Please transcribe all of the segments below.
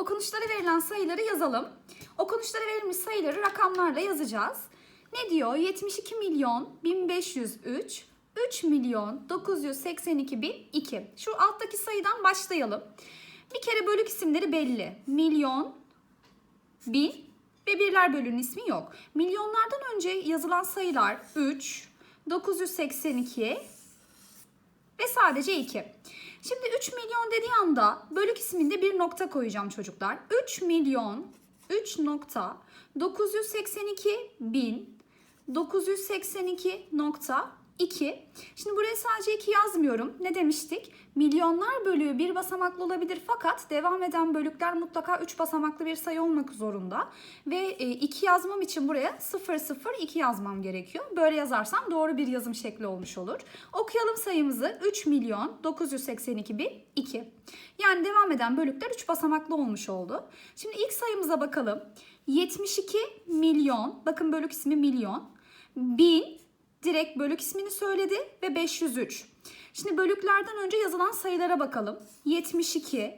Okunuşlara verilen sayıları yazalım. Okunuşlara verilmiş sayıları rakamlarla yazacağız. Ne diyor? 72 milyon 1503 3 milyon 982 bin 2. Şu alttaki sayıdan başlayalım. Bir kere bölük isimleri belli. Milyon, bin ve birler bölünün ismi yok. Milyonlardan önce yazılan sayılar 3, 982 ve sadece 2. Şimdi 3 milyon dediği anda bölük isminde bir nokta koyacağım çocuklar. 3 milyon 3 nokta 982 bin 982 nokta 2. Şimdi buraya sadece 2 yazmıyorum. Ne demiştik? Milyonlar bölüğü bir basamaklı olabilir fakat devam eden bölükler mutlaka 3 basamaklı bir sayı olmak zorunda. Ve 2 yazmam için buraya 0 0 2 yazmam gerekiyor. Böyle yazarsam doğru bir yazım şekli olmuş olur. Okuyalım sayımızı. 3 milyon 982 bin 2. Yani devam eden bölükler 3 basamaklı olmuş oldu. Şimdi ilk sayımıza bakalım. 72 milyon, bakın bölük ismi milyon, bin direkt bölük ismini söyledi ve 503. Şimdi bölüklerden önce yazılan sayılara bakalım. 72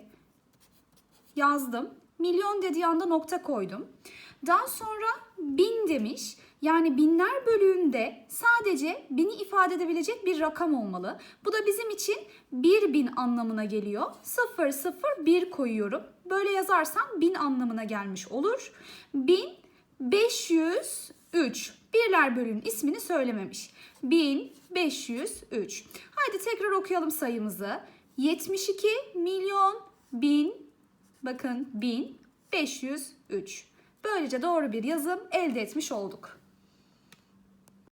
yazdım. Milyon dediği anda nokta koydum. Daha sonra bin demiş. Yani binler bölüğünde sadece bini ifade edebilecek bir rakam olmalı. Bu da bizim için 1000 anlamına geliyor. 0 0 1 koyuyorum. Böyle yazarsam 1000 anlamına gelmiş olur. 1503 birler bölüğün ismini söylememiş. 1503. Haydi tekrar okuyalım sayımızı. 72 milyon bin bakın 1503. Böylece doğru bir yazım elde etmiş olduk.